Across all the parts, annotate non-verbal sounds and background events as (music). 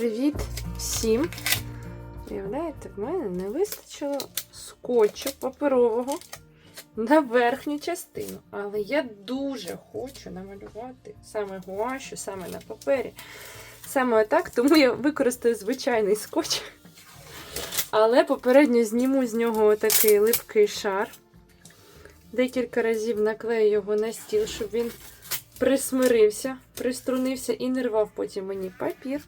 Привіт всім! Уявляєте, в мене не вистачило скотчу паперового на верхню частину. Але я дуже хочу намалювати саме гуашу, саме на папері. Саме отак, тому я використаю звичайний скотч. Але попередньо зніму з нього такий липкий шар. Декілька разів наклею його на стіл, щоб він присмирився, приструнився і не рвав потім мені папір.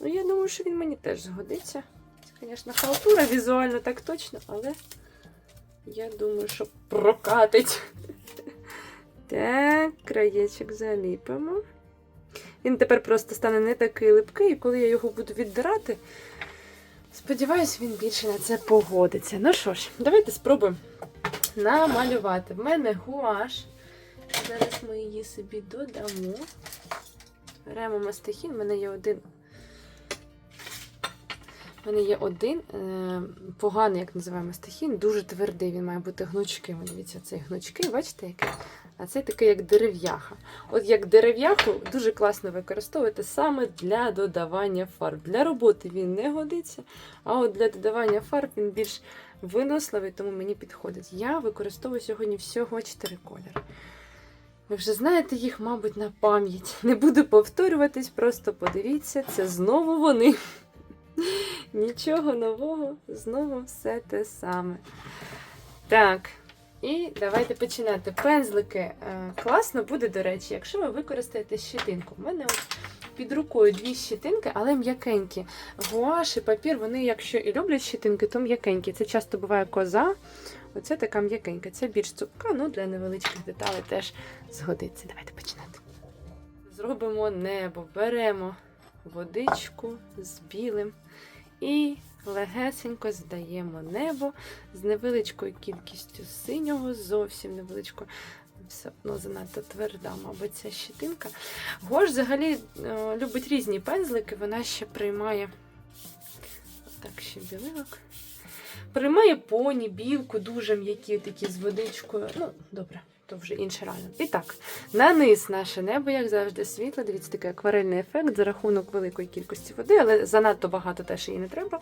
Ну, я думаю, що він мені теж згодиться. Це, звісно, халтура візуально так точно, але я думаю, що прокатить. Так, краєчок заліпимо. Він тепер просто стане не такий липкий, і коли я його буду віддирати, сподіваюсь, він більше на це погодиться. Ну що ж, давайте спробуємо намалювати. В мене гуаш. Зараз ми її собі додамо. Беремо мастихін, в мене є один. У мене є один е, поганий, як називаємо стахін, дуже твердий, він має бути гнучким. Дивіться, цей гнучкий, бачите, який? А цей такий, як дерев'яха. От як дерев'яху дуже класно використовувати саме для додавання фарб. Для роботи він не годиться, а от для додавання фарб він більш виносливий, тому мені підходить. Я використовую сьогодні всього 4 кольори. Ви вже знаєте їх, мабуть, на пам'ять. Не буду повторюватись, просто подивіться, це знову вони. Нічого нового, знову все те саме. Так, і давайте починати. Пензлики е, класно буде, до речі, якщо ви використаєте щетинку. У мене от під рукою дві щетинки, але м'якенькі. Гуаш і папір, вони, якщо і люблять щетинки, то м'якенькі. Це часто буває коза. Оце така м'якенька. Це більш цупка, ну для невеличких деталей теж згодиться. Давайте починати. Зробимо небо, беремо водичку з білим і легесенько здаємо небо з невеличкою кількістю синього, зовсім невеличкою. Все одно занадто тверда, мабуть, ця щетинка. Гош взагалі е, любить різні пензлики, вона ще приймає так, ще білинок. Приймає поні, білку, дуже м'які такі з водичкою. Ну, добре, то вже інше рано. І так, на низ наше небо, як завжди, світло. Дивіться, такий акварельний ефект за рахунок великої кількості води, але занадто багато теж її не треба.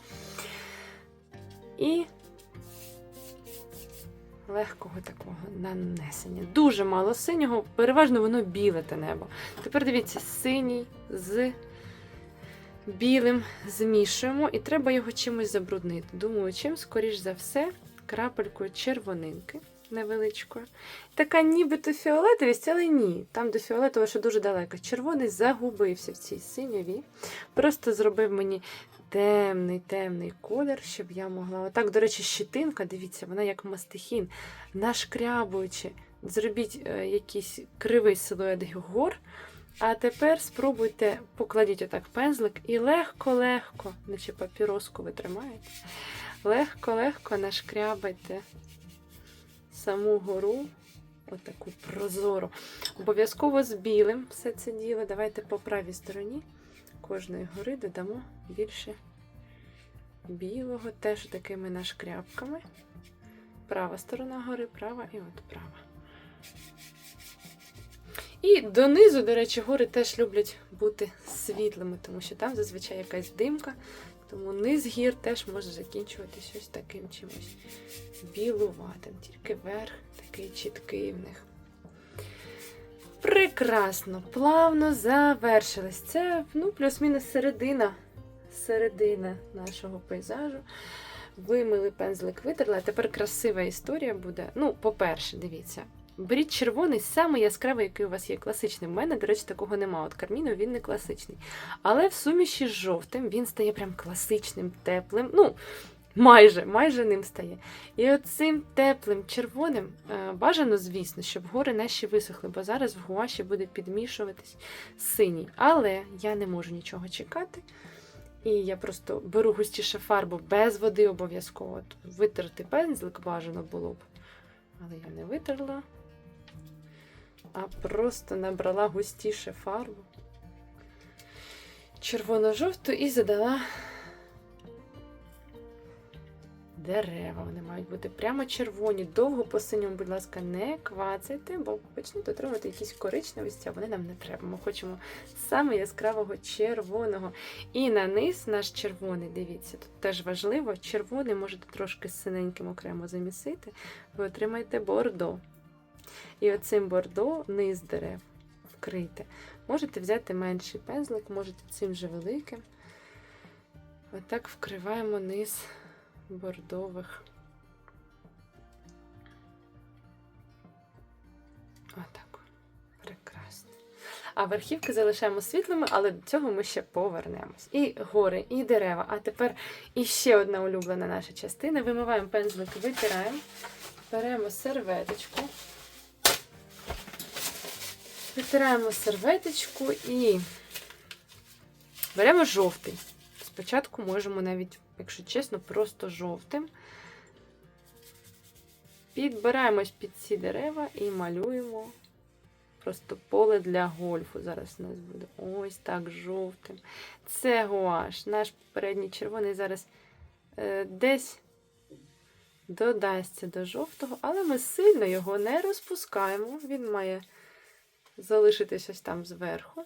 І легкого такого нанесення. Дуже мало синього, переважно воно біле те небо. Тепер дивіться, синій з білим змішуємо, і треба його чимось забруднити. Думаю, чим, скоріш за все, крапелькою червонинки невеличкою. Така нібито фіолетовість, але ні. Там до фіолетового ще дуже далеко. Червоний загубився в цій синьові. Просто зробив мені темний темний колір, щоб я могла. Отак, до речі, щитинка, дивіться, вона як мастихін, нашкрябуючи. Зробіть е, якийсь кривий силует гор. А тепер спробуйте, покладіть отак пензлик і легко-легко, наче папіроску ви тримаєте, легко-легко нашкрябайте саму гору, отаку прозору. Обов'язково з білим все це діло. Давайте по правій стороні кожної гори додамо більше білого, теж такими нашкрябками. Права сторона гори, права і от права. І донизу, до речі, гори теж люблять бути світлими, тому що там зазвичай якась димка, тому низ гір теж може закінчуватися ось таким чимось білуватим, тільки верх такий чіткий в них. Прекрасно, плавно завершилось. Це ну, плюс-мінус середина, середина нашого пейзажу. Вимили пензлик, витерли. Тепер красива історія буде. Ну, по-перше, дивіться. Беріть червоний, самий яскравий, який у вас є класичний. У мене, до речі, такого нема. От карміну він не класичний. Але в суміші з жовтим він стає прям класичним, теплим. Ну, майже, майже ним стає. І оцим теплим червоним е, бажано, звісно, щоб гори наші висохли, бо зараз в гуаші буде підмішуватись синій. Але я не можу нічого чекати. І я просто беру густіше фарбу без води обов'язково. Витерти пензлик бажано було б. Але я не витерла, а просто набрала густіше фарбу. Червоно-жовту і задала дерева. Вони мають бути прямо червоні, довго по синьому, будь ласка, не квацайте, бо почнуть отримати якісь коричневості, а вони нам не треба. Ми хочемо саме яскравого червоного. І на низ наш червоний, дивіться, тут теж важливо, червоний можете трошки з синеньким окремо замісити, ви отримаєте бордо. І оцим бордо низ дерев вкрийте. Можете взяти менший пензлик, можете цим же великим. Отак вкриваємо низ бордових. Отак. Прекрасно. А верхівки залишаємо світлими, але до цього ми ще повернемось. І гори, і дерева. А тепер іще одна улюблена наша частина. Вимиваємо пензлик, витираємо, беремо серветочку. Витираємо серветочку і беремо жовтий. Спочатку можемо навіть, якщо чесно, просто жовтим. Підбираємось під ці дерева і малюємо просто поле для гольфу. Зараз у нас буде ось так жовтим. Це гуаш. Наш передній червоний зараз е, десь додасться до жовтого, але ми сильно його не розпускаємо. Він має залишитись ось там зверху.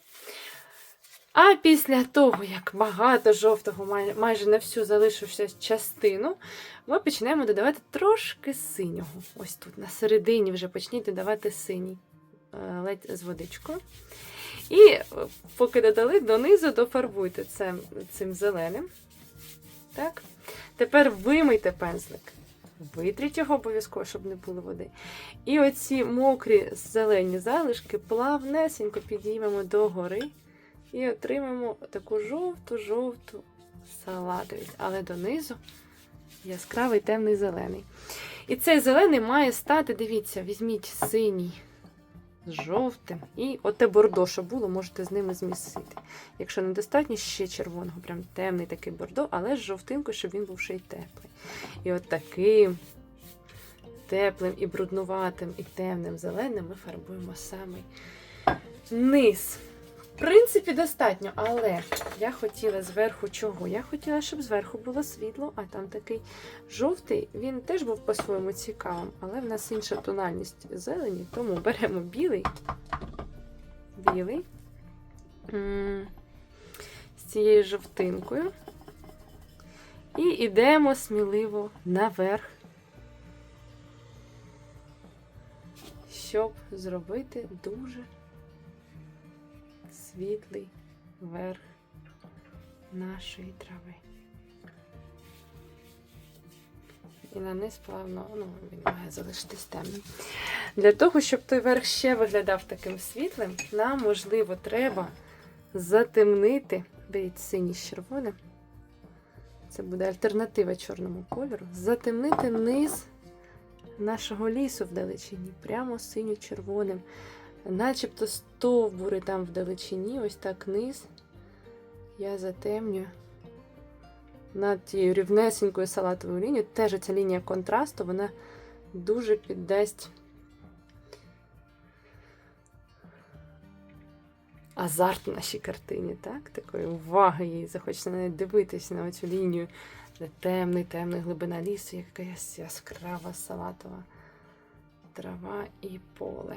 А після того, як багато жовтого, майже на всю залишився частину, ми почнемо додавати трошки синього. Ось тут, на середині вже почніть додавати синій е, ледь з водичкою. І е, поки додали, донизу дофарбуйте це цим зеленим. Так. Тепер вимийте пензлик. Витріть його обов'язково, щоб не було води. І оці мокрі зелені залишки плавнесенько підіймемо догори і отримаємо таку жовту-жовту салатовість, але донизу яскравий темний зелений. І цей зелений має стати, дивіться, візьміть синій з жовтим. І оте бордо, що було, можете з ними змісити. Якщо недостатньо, ще червоного, прям темний такий бордо, але з жовтинкою, щоб він був ще й теплий. І от таким теплим і бруднуватим, і темним зеленим ми фарбуємо самий низ. В принципі, достатньо, але я хотіла зверху чого? Я хотіла, щоб зверху було світло, а там такий жовтий, він теж був по-своєму цікавим, але в нас інша тональність зелені, тому беремо білий, білий з цією жовтинкою. І йдемо сміливо наверх, щоб зробити дуже світлий верх нашої трави. І на низ плавно, ну, він має залишитись темним. Для того, щоб той верх ще виглядав таким світлим, нам, можливо, треба затемнити, беріть синій з червоним. Це буде альтернатива чорному кольору. Затемнити низ нашого лісу вдалечині, прямо синьо-червоним. Начебто стовбури там вдалечині, ось так низ. Я затемнюю над тією рівнесенькою салатовою лінією. Теж ця лінія контрасту, вона дуже піддасть азарт нашій картині, так? Такої уваги їй. Захочеться навіть дивитись на цю лінію, де темний, темний глибина лісу, якась яскрава салатова трава і поле.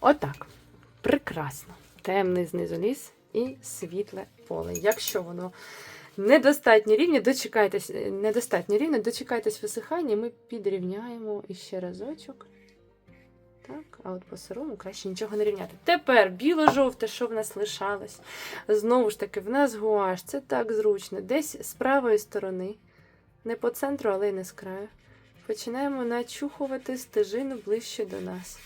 Отак. Прекрасно. Темний знизу ліс і світле поле. Якщо воно недостатньо рівне, дочекайтесь, недостатньо рівне, дочекайтесь висихання, ми підрівняємо іще разочок. Так, а от по сирому краще нічого не рівняти. Тепер біло-жовте, що в нас лишалось. Знову ж таки, в нас гуаш, це так зручно. Десь з правої сторони, не по центру, але й не з краю. Починаємо начухувати стежину ближче до нас.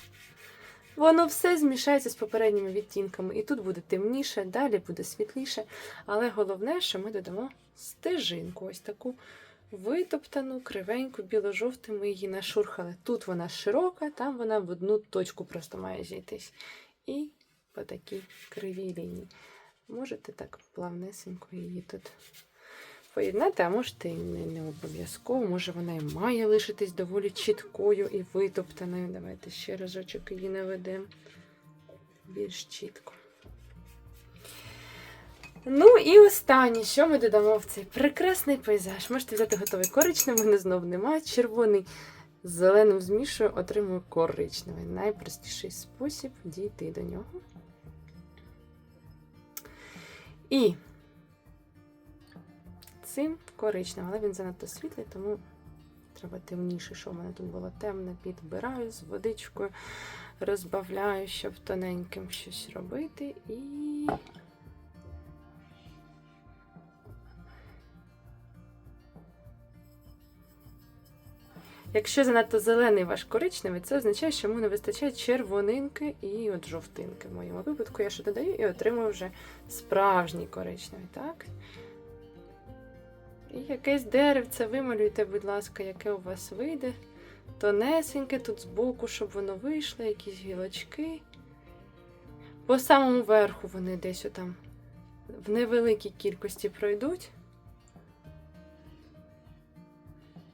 Воно все змішається з попередніми відтінками. І тут буде темніше, далі буде світліше. Але головне, що ми додамо стежинку. Ось таку витоптану, кривеньку, біло-жовту. Ми її нашурхали. Тут вона широка, там вона в одну точку просто має зійтись. І по такій кривій лінії. Можете так плавнесенько її тут поєднати, а можете і не, не обов'язково. Може вона і має лишитись доволі чіткою і витоптаною. Давайте ще разочок її наведемо більш чітко. Ну і останнє, що ми додамо в цей прекрасний пейзаж. Можете взяти готовий коричневий, мене знов немає. Червоний з зеленим змішую, отримую коричневий. Найпростіший спосіб дійти до нього. І цим коричневим, але він занадто світлий, тому треба темніше, що в мене тут було темне, підбираю з водичкою, розбавляю, щоб тоненьким щось робити. І Якщо занадто зелений ваш коричневий, це означає, що йому не вистачає червонинки і от жовтинки. В моєму випадку я що додаю і отримую вже справжній коричневий, так? І якесь деревце вималюйте, будь ласка, яке у вас вийде. Тонесеньке тут збоку, щоб воно вийшло, якісь гілочки. По самому верху вони десь отам в невеликій кількості пройдуть.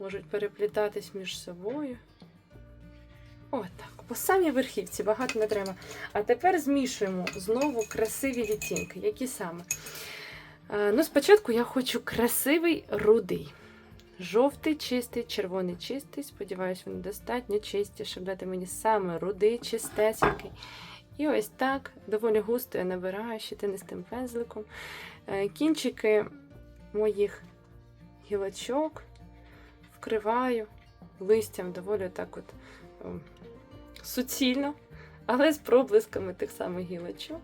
Можуть переплітатись між собою. Отак. По самій верхівці багато не треба. А тепер змішуємо знову красиві відтінки. Які саме? Е, ну, спочатку я хочу красивий рудий. Жовтий, чистий, червоний чистий. Сподіваюсь, вони достатньо чисті, щоб дати мені саме рудий, чистесенький. І ось так доволі густо я набираю щетинистим пензликом. Е, Кінчики моїх гілочок вкриваю листям доволі так от суцільно, але з проблисками тих самих гілочок.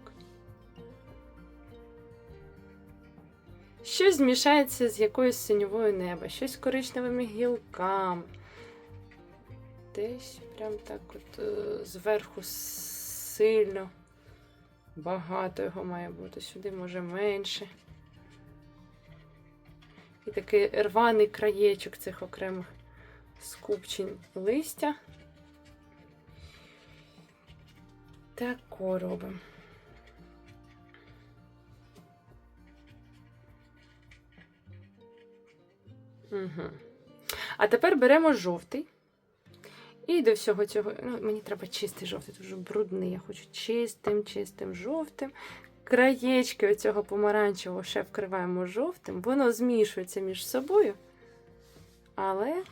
Щось змішається з якоюсь синьовою неба, щось коричневими гілками. Десь прям так от е, зверху сильно. Багато його має бути, сюди може менше. І такий рваний краєчок цих окремих скупчень листя. Тако робимо. Угу. А тепер беремо жовтий. І до всього цього, ну, мені треба чистий жовтий, дуже брудний. Я хочу чистим, чистим жовтим краєчки оцього помаранчевого ще вкриваємо жовтим, воно змішується між собою. Але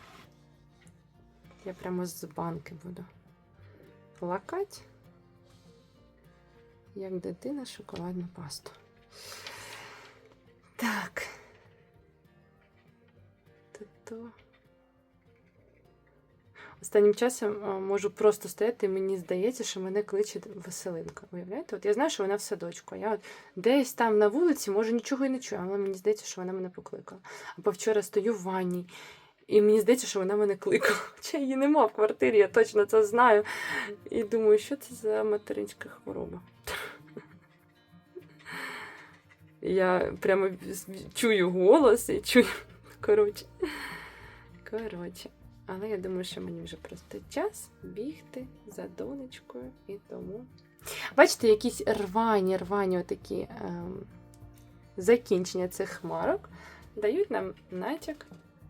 я прямо з банки буду плакати, як дитина шоколадну пасту. Так. То-то. Останнім часом можу просто стояти, і мені здається, що мене кличе Василинка. Уявляєте? От я знаю, що вона в садочку. Я от десь там на вулиці, може, нічого і не чую, але мені здається, що вона мене покликала. Або вчора стою в ванні, і мені здається, що вона мене кликала. (laughs) Хоча її нема в квартирі, я точно це знаю. І думаю, що це за материнська хвороба. (laughs) Я прямо чую голос і чую. (laughs) Коротше. Коротше. Але я думаю, що мені вже просто час бігти за донечкою і тому. Бачите, якісь рвані, рвані отакі ем, закінчення цих хмарок дають нам натяк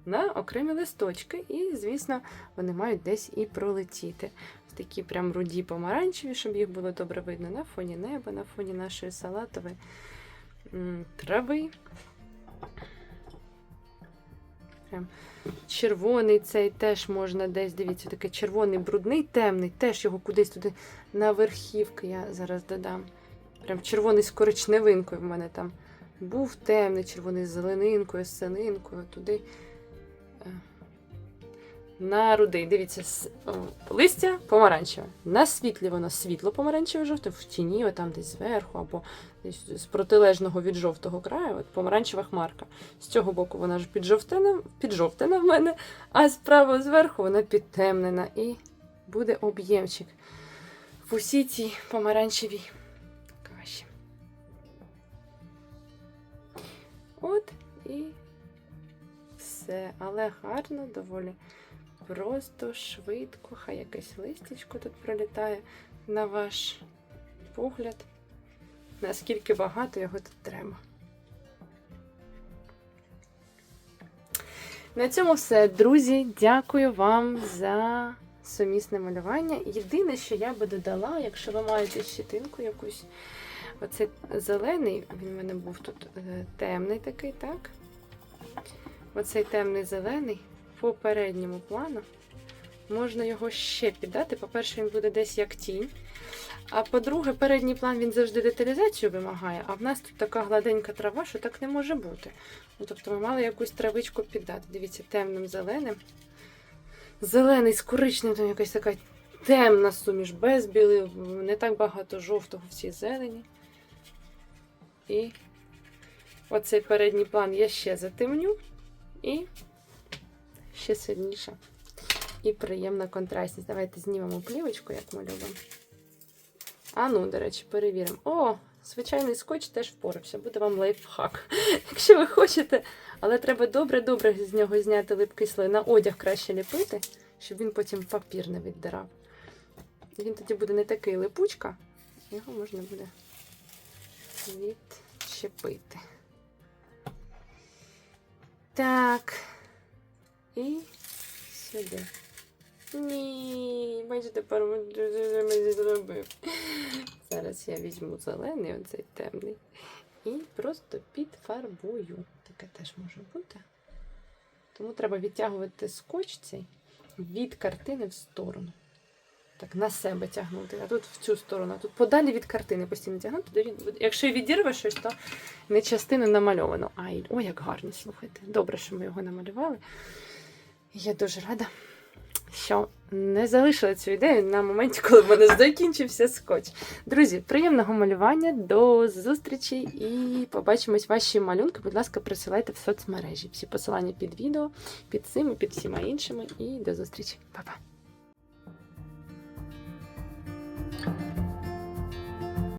на окремі листочки, і, звісно, вони мають десь і пролетіти. Ось такі прям руді помаранчеві, щоб їх було добре видно на фоні неба, на фоні нашої салатової трави. Прям червоний цей теж можна десь, дивіться, такий червоний, брудний, темний, теж його кудись туди на верхівки я зараз додам. Прям червоний з коричневинкою в мене там був темний, червоний з зеленинкою, з сининкою, туди на рудий. Дивіться, листя помаранчеве. На світлі воно світло помаранчеве жовте, в тіні, отам десь зверху, або десь з протилежного від жовтого краю, от помаранчева хмарка. З цього боку вона ж піджовтена, піджовтена в мене, а справа зверху вона підтемнена. І буде об'ємчик в усій цій помаранчевій каші. От і все. Але гарно, доволі просто, швидко. Хай якесь листячко тут пролітає на ваш погляд. Наскільки багато його тут треба. На цьому все, друзі. Дякую вам за сумісне малювання. Єдине, що я би додала, якщо ви маєте щитинку якусь, Оцей зелений, він в мене був тут е, темний такий, так? Оцей темний зелений по передньому плану. Можна його ще піддати. По-перше, він буде десь як тінь. А по-друге, передній план він завжди деталізацію вимагає, а в нас тут така гладенька трава, що так не може бути. Ну, тобто ми мали якусь травичку піддати. Дивіться, темним зеленим. Зелений з коричневим, там якась така темна суміш, без білих, не так багато жовтого в цій зелені. І оцей передній план я ще затемню і ще сильніше. І приємна контрастність. Давайте знімемо плівочку, як ми любимо. А ну, до речі, перевіримо. О, звичайний скотч теж впорався. Буде вам лайфхак. (laughs) Якщо ви хочете, але треба добре-добре з нього зняти липкий слой. На одяг краще ліпити, щоб він потім папір не віддирав. Він тоді буде не такий липучка, його можна буде відчепити. Так. І сюди. Ні, бачите, тепер мені зробив. Зараз я візьму зелений, оцей темний, і просто підфарбую. Таке теж може бути. Тому треба відтягувати скотч цей від картини в сторону. Так, на себе тягнути. А тут в цю сторону. А тут подалі від картини постійно тягнути. Якщо відірве щось, то не частину намальовано. Ай, ой, як гарно, слухайте. Добре, що ми його намалювали. Я дуже рада, що не залишила цю ідею на моменті, коли в мене закінчився скотч. Друзі, приємного малювання, до зустрічі і побачимось ваші малюнки. Будь ласка, присилайте в соцмережі. Всі посилання під відео, під цим і під всіма іншими. І до зустрічі. Па-па!